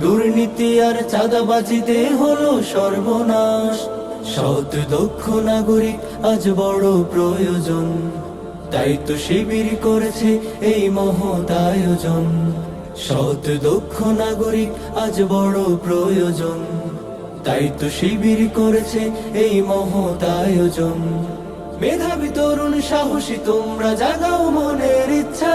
দুর্নীতি আর চাঁদাবাজিতে হলো সর্বনাশ। সৎ, দক্ষ নাগরিক আজ বড় প্রয়োজন। তাই তো শিবির করেছে এই মহৎ আয়োজন। সৎ, দক্ষ নাগরিক আজ বড় প্রয়োজন। তাই তো শিবির করেছে এই মহৎ আয়োজন। মেধাবী তরুণ সাহসী, তোমরা জাগাও মনের ইচ্ছা।